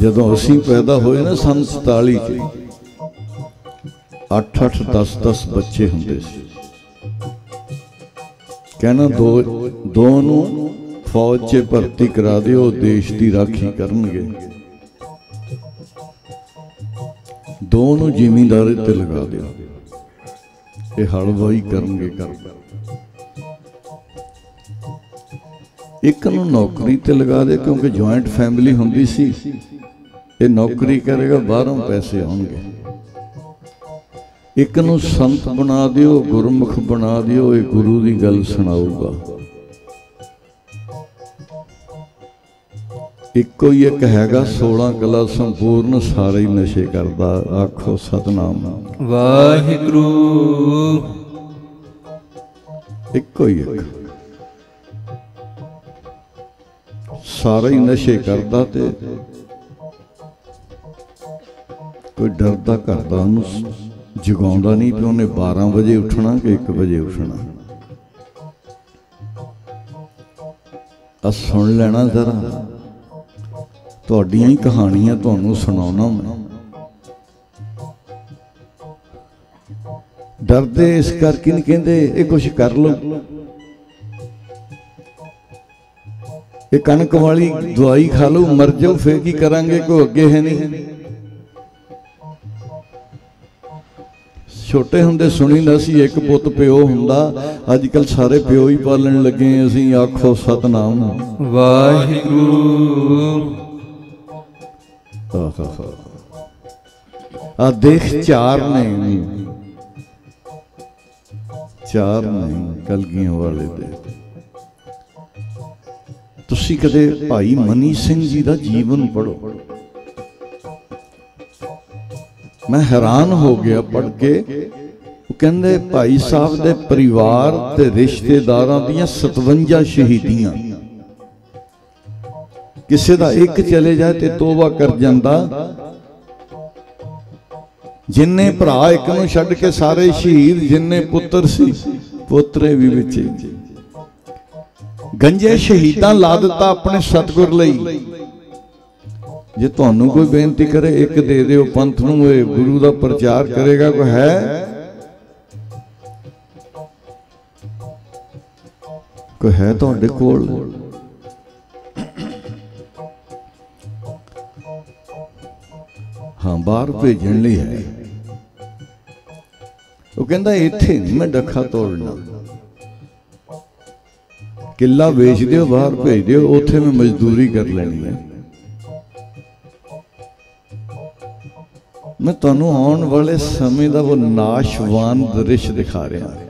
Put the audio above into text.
ਜਦੋਂ ਅਸੀਂ ਪੈਦਾ ਹੋਏ ਨਾ ਸੰਨ 47 ਚ 8 8 10 10 ਬੱਚੇ ਹੁੰਦੇ ਸੀ। ਕਹਿੰਦਾ ਦੋ ਦੋ ਨੂੰ ਫੌਜ 'ਚ ਭਰਤੀ ਕਰਾ ਦਿਓ, ਦੇਸ਼ ਦੀ ਰਾਖੀ ਕਰਨਗੇ। ਦੋ ਨੂੰ ਜ਼ਿਮੀਂਦਾਰੀ ਤੇ ਲਗਾ ਦਿਓ। ਇਹ ਹਲਵਾਈ ਕਰਨਗੇ ਕਰ ਇੱਕ ਨੂੰ ਨੌਕਰੀ ਤੇ ਲਗਾ ਦੇ, ਕਿਉਂਕਿ ਜੁਆਇੰਟ ਫੈਮਿਲੀ ਹੁੰਦੀ ਸੀ। ਇਹ ਨੌਕਰੀ ਕਰੇਗਾ ਬਾਹਰੋਂ ਪੈਸੇ ਆਉਣਗੇ। ਇੱਕ ਨੂੰ ਸੰਤ ਬਣਾ ਦਿਓ ਗੁਰਮੁਖ ਬਣਾ ਦਿਓ ਇਹ ਗੁਰੂ ਦੀ ਗੱਲ ਸੁਣਾਊਗਾ। ਇੱਕੋ ਹੀ ਇੱਕ ਹੈਗਾ 16 ਕਲਾ ਸੰਪੂਰਨ ਸਾਰੇ ਹੀ ਨਸ਼ੇ ਕਰਦਾ ਆਖੋ ਸਤਨਾਮ। ਵਾਹਿਗੁਰੂ। ਇੱਕੋ ਹੀ ਇੱਕ। ਸਾਰੇ ਹੀ ਨਸ਼ੇ ਕਰਦਾ ਤੇ ਕੋਈ ਡਰਦਾ ਕਰਦਾ ਉਹਨੂੰ ਜਗਾਉਂਦਾ ਨਹੀਂ ਕਿ ਉਹਨੇ 12 ਵਜੇ ਉੱਠਣਾ ਕਿ 1 ਵਜੇ ਉੱਠਣਾ? ਆ ਸੁਣ ਲੈਣਾ ਜ਼ਰਾ। ਤੁਹਾਡੀਆਂ ਹੀ ਕਹਾਣੀਆਂ ਤੁਹਾਨੂੰ ਸੁਣਾਉਣਾ ਮੈਂ। ਡਰਦੇ ਇਸ ਕਰਕੇ ਨਹੀਂ ਕਹਿੰਦੇ, ਇਹ ਕੁਝ ਕਰ ਲਓ। ਇਹ ਕਣਕ ਵਾਲੀ ਦਵਾਈ ਖਾ ਲਓ, ਮਰ ਜਾਓ, ਫੇਰ ਕੀ ਕਰਾਂਗੇ? ਕੋਈ ਅੱਗੇ ਹੈ ਨਹੀਂ। ਛੋਟੇ ਹੁੰਦੇ ਸੁਣੀਦਾ ਸੀ, ਇੱਕ ਪੁੱਤ ਪਿਓ ਹੁੰਦਾ। ਅੱਜ ਕੱਲ ਸਾਰੇ ਪਿਓ ਹੀ ਪਾਲਣ ਲੱਗੇ ਅਸੀਂ ਆਖੋ ਸਤਨਾਮ। ਵਾਹਿਗੁਰੂ। ਆ ਦੇਖ, ਚਾਰ ਨੇ ਚਾਰ ਨੇ ਕਲਗੀਆਂ ਵਾਲੇ ਦੇ। ਤੁਸੀਂ ਕਦੇ ਭਾਈ ਮਨੀ ਸਿੰਘ ਜੀ ਦਾ ਜੀਵਨ ਪੜੋ ਮੈਂ ਹੈਰਾਨ ਹੋ ਗਿਆ ਪੜ ਕੇ। ਉਹ ਕਹਿੰਦੇ, ਭਾਈ ਸਾਹਿਬ ਦੇ ਪਰਿਵਾਰ ਤੇ ਰਿਸ਼ਤੇਦਾਰਾਂ ਦੀਆਂ 57 ਸ਼ਹੀਦੀਆਂ। ਕਿਸੇ ਦਾ ਇੱਕ ਚਲੇ ਜਾਏ ਤੇ ਤੋਬਾ ਕਰ ਜਾਂਦਾ। ਜਿੰਨੇ ਭਰਾ ਇੱਕ ਨੂੰ ਛੱਡ ਕੇ ਸਾਰੇ ਸ਼ਹੀਦ, ਜਿੰਨੇ ਪੁੱਤਰ ਸੀ, ਪੁੱਤਰੇ ਵੀ ਵਿੱਚ ਗੰਜੇ ਸ਼ਹੀਦਾਂ ਲਾ ਦਿੱਤਾ ਆਪਣੇ ਸਤਗੁਰ ਲਈ। ਜੇ ਤੁਹਾਨੂੰ ਕੋਈ ਬੇਨਤੀ ਕਰੇ ਇੱਕ ਦੇ ਦਿਓ ਪੰਥ ਨੂੰ ਇਹ ਗੁਰੂ ਦਾ ਪ੍ਰਚਾਰ ਕਰੇਗਾ ਕੋਈ ਹੈ? ਕੋਈ ਹੈ ਤੁਹਾਡੇ ਕੋਲ? ਹਾਂ ਬਾਹਰ ਭੇਜਣ ਲਈ ਹੈ। ਉਹ ਕਹਿੰਦਾ ਇੱਥੇ ਨਹੀਂ ਮੈਂ ਡੱਖਾ ਤੋੜਨਾ। ਕਿੱਲਾ ਵੇਚ ਦਿਓ ਬਾਹਰ ਭੇਜ ਦਿਓ ਉੱਥੇ ਮੈਂ ਮਜ਼ਦੂਰੀ ਕਰ ਲੈਣੀ ਹੈ। ਮੈਂ ਤੁਹਾਨੂੰ ਆਉਣ ਵਾਲੇ ਸਮੇਂ ਦਾ ਉਹ ਨਾਸ਼ਵਾਨ ਦ੍ਰਿਸ਼ ਦਿਖਾ ਰਿਹਾ। ਹਾਂ